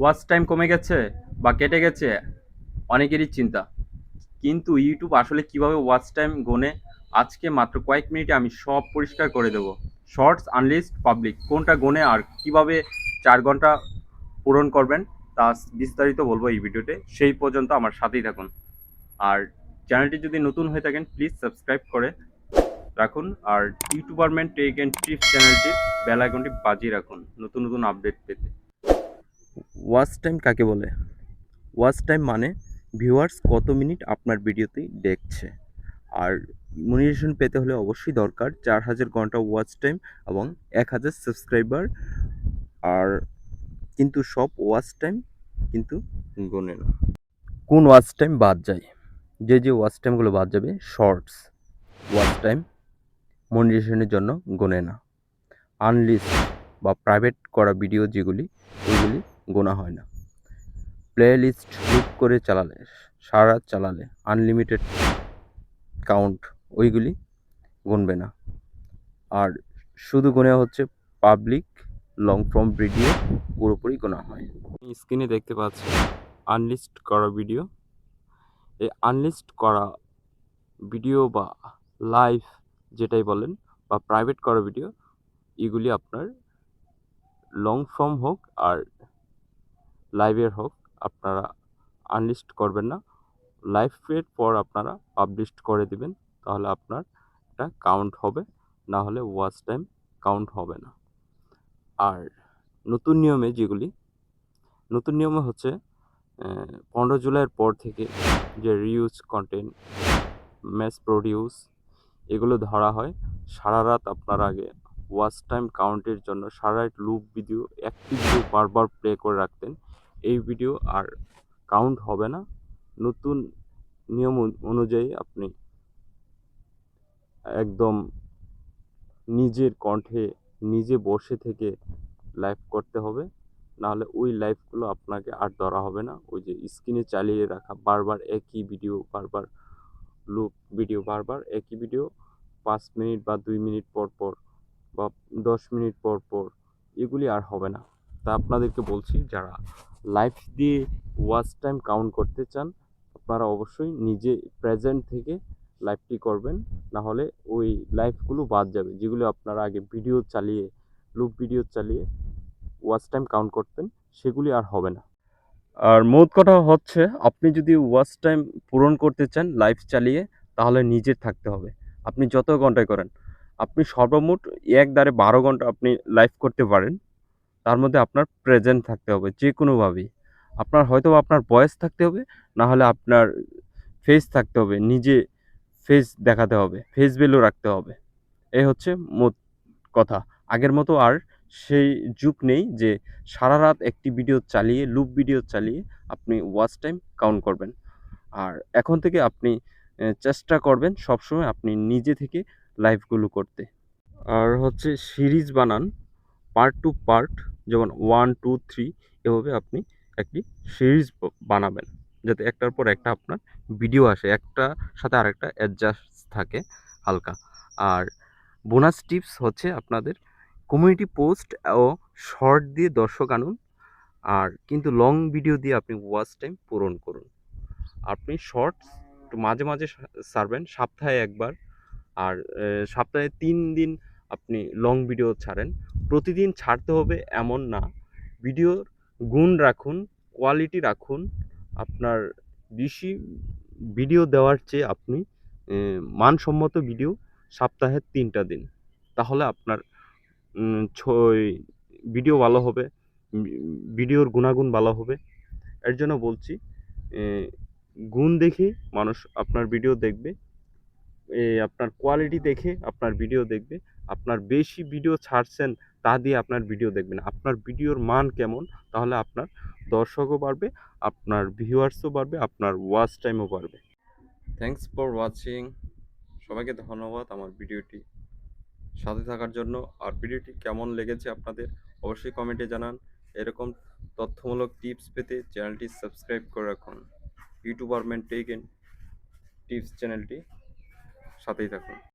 Watch time কমে গেছে বা কেটে গেছে, অনেকেরই চিন্তা। কিন্তু ইউটিউব আসলে কীভাবে ওয়াচ টাইম গোনে আজকে মাত্র কয়েক মিনিটে আমি সব পরিষ্কার করে দেবো। শর্টস আনলিস্ট পাবলিক কোনটা গোনে আর কীভাবে চার ঘণ্টা পূরণ করবেন, তা বিস্তারিত বলব এই ভিডিওতে। সেই পর্যন্ত আমার সাথেই থাকুন। আর চ্যানেলটি যদি নতুন হয়ে থাকেন প্লিজ সাবস্ক্রাইব করে রাখুন। আর ইউটিউবারমেন্ট টেক অ্যান্ড টিপস চ্যানেলটি বেল আইকনটি বাজিয়ে রাখুন নতুন নতুন আপডেট পেতে। ওয়াচ টাইম কাকে বলে? ওয়াচ টাইম মানে ভিউয়ার্স কত মিনিট আপনার ভিডিওতে দেখছে। আর মনিটেশন পেতে হলে অবশ্যই দরকার চার হাজার ঘণ্টা ওয়াচ টাইম এবং এক হাজার সাবস্ক্রাইবার আর কিন্তু সব ওয়াচ টাইম কিন্তু গণে না। কোন ওয়াচ টাইম বাদ যায়? যে যে ওয়াচ টাইমগুলো বাদ যাবে শর্টস ওয়াচ টাইম মনিটেশনের জন্য গণে না। আনলিস্ট বা প্রাইভেট করা ভিডিও যেগুলি ওইগুলি গোনা হয় না। প্লে লিস্ট লুপ করে চালালে, সারা চালালে আনলিমিটেড কাউন্ট ওইগুলি গুনবে না। আর শুধু গোনা হচ্ছে পাবলিক, লং ফর্ম ভিডিও পুরোপুরি গোনা হয়। স্ক্রিনে দেখতে পাচ্ছেন আনলিস্ট করা ভিডিও। এই আনলিস্ট করা ভিডিও বা লাইভ যেটাই বলেন বা প্রাইভেট করা ভিডিও, এগুলি আপনার লং ফর্ম হোক আর লাইভের হোক, আপনারা আনলিস্ট করবেন না। লাইভ এর পর আপনারা পাবলিশ করে দিবেন, তাহলে আপনার এটা কাউন্ট হবে। না হলে ওয়াচ টাইম কাউন্ট হবে না। আর নতুন নিয়মে যেগুলি, নতুন নিয়মে হচ্ছে পনেরো জুলাইয়ের পর থেকে যে রিউজ কন্টেন্ট ম্যাস প্রডিউস এগুলো ধরা হয়। সারা রাত আপনার আগে ওয়াচ টাইম কাউন্টের জন্য, সারা রাত লুপ ভিডিও একটি ভিডিও বারবার প্লে করে রাখতেন। এই ভিডিও আর কাউন্ট হবে না। নতুন নিয়ম অনুযায়ী আপনি একদম নিজের কণ্ঠে নিজে বসে থেকে লাইভ করতে হবে। নাহলে ওই লাইভগুলো আপনাকে আর ধরা হবে না। ওই যে স্ক্রিনে চালিয়ে রাখা, বারবার একই ভিডিও বারবার লুপ ভিডিও বারবার একই ভিডিও পাঁচ মিনিট বা দুই মিনিট পর পর বা দশ মিনিট পর পর, এগুলি আর হবে না। তা আপনাদেরকে বলছি, যারা লাইভ দিয়ে ওয়াচ টাইম কাউন্ট করতে চান, আপনারা অবশ্যই নিজে প্রেজেন্ট থেকে লাইভটি করবেন। না হলে ওই লাইভগুলো বাদ যাবে, যেগুলো আপনারা আগে ভিডিও চালিয়ে লুপ ভিডিও চালিয়ে ওয়াচ টাইম কাউন্ট করতেন, সেগুলি আর হবে না। আর মোট কথা হচ্ছে, আপনি যদি ওয়াচ টাইম পূরণ করতে চান লাইভ চালিয়ে, তাহলে নিজের থাকতে হবে। আপনি যত ঘন্টায় করেন, আপনি সর্বমোট এক দ্বারে বারো ঘণ্টা আপনি লাইভ করতে পারেন। তার মধ্যে আপনার প্রেজেন্ট থাকতে হবে যে কোনোভাবেই আপনার হয়তো আপনার বয়স থাকতে হবে, না হলে আপনার ফেস থাকতে হবে, নিজে ফেস দেখাতে হবে ফেস ভ্যালু রাখতে হবে। এই হচ্ছে মোট কথা। আগের মতো আর সেই যুগ নেই যে সারা রাত একটি ভিডিও চালিয়ে লুপ ভিডিও চালিয়ে আপনি ওয়াচ টাইম কাউন্ট করবেন। আর এখন থেকে আপনি চেষ্টা করবেন সবসময় আপনি নিজে থেকে লাইভগুলো করতে। আর হচ্ছে সিরিজ বানান। পার্ট টু পার্ট যেমন ওয়ান টু থ্রি এভাবে আপনি একটি সিরিজ বানাবেন। যাতে একটার পর একটা আপনার ভিডিও আসে, একটা সাথে আরেকটা অ্যাডজাস্ট থাকে হালকা। আর বোনাস টিপস হচ্ছে আপনাদের কমিউনিটি পোস্ট ও শর্ট দিয়ে দর্শক আনুন, আর কিন্তু লং ভিডিও দিয়ে আপনি ওয়াচ টাইম পূরণ করুন। আপনি শর্টস একটু মাঝে মাঝে সা- ছাড়বেন সপ্তাহে একবার, আর সপ্তাহে তিন দিন আপনি লং ভিডিও ছাড়েন। প্রতিদিন ছাড়তে হবে এমন না। ভিডিওর গুণ রাখুন কোয়ালিটি রাখুন। আপনার বেশি ভিডিও দেওয়ার চেয়ে আপনি মানসম্মত ভিডিও সপ্তাহে তিনটা দিন। তাহলে আপনার ভিডিও ভালো হবে, ভিডিওর গুণাগুণ ভালো হবে। এর জন্য বলছি গুণ দেখে মানুষ আপনার ভিডিও দেখবে আপনার কোয়ালিটি দেখে আপনার ভিডিও দেখবে। আপনার বেশি ভিডিও ছাড়ছেন, তা দিয়ে আপনার ভিডিও দেখবেন। আপনার ভিডিওর মান কেমন, তাহলে আপনার দর্শকও বাড়বে, আপনার ভিউয়ার্সও বাড়বে, আপনার ওয়াচ টাইমও বাড়বে। থ্যাংকস ফর ওয়াচিং সবাইকে ধন্যবাদ আমার ভিডিওটি সাথে থাকার জন্য। আর ভিডিওটি কেমন লেগেছে আপনাদের, অবশ্যই কমেন্টে জানান। এরকম তথ্যমূলক টিপস পেতে চ্যানেলটি সাবস্ক্রাইব করে রাখুন। ইউটিউবার মেন টেক টিপস চ্যানেলটি সাথেই থাকুন।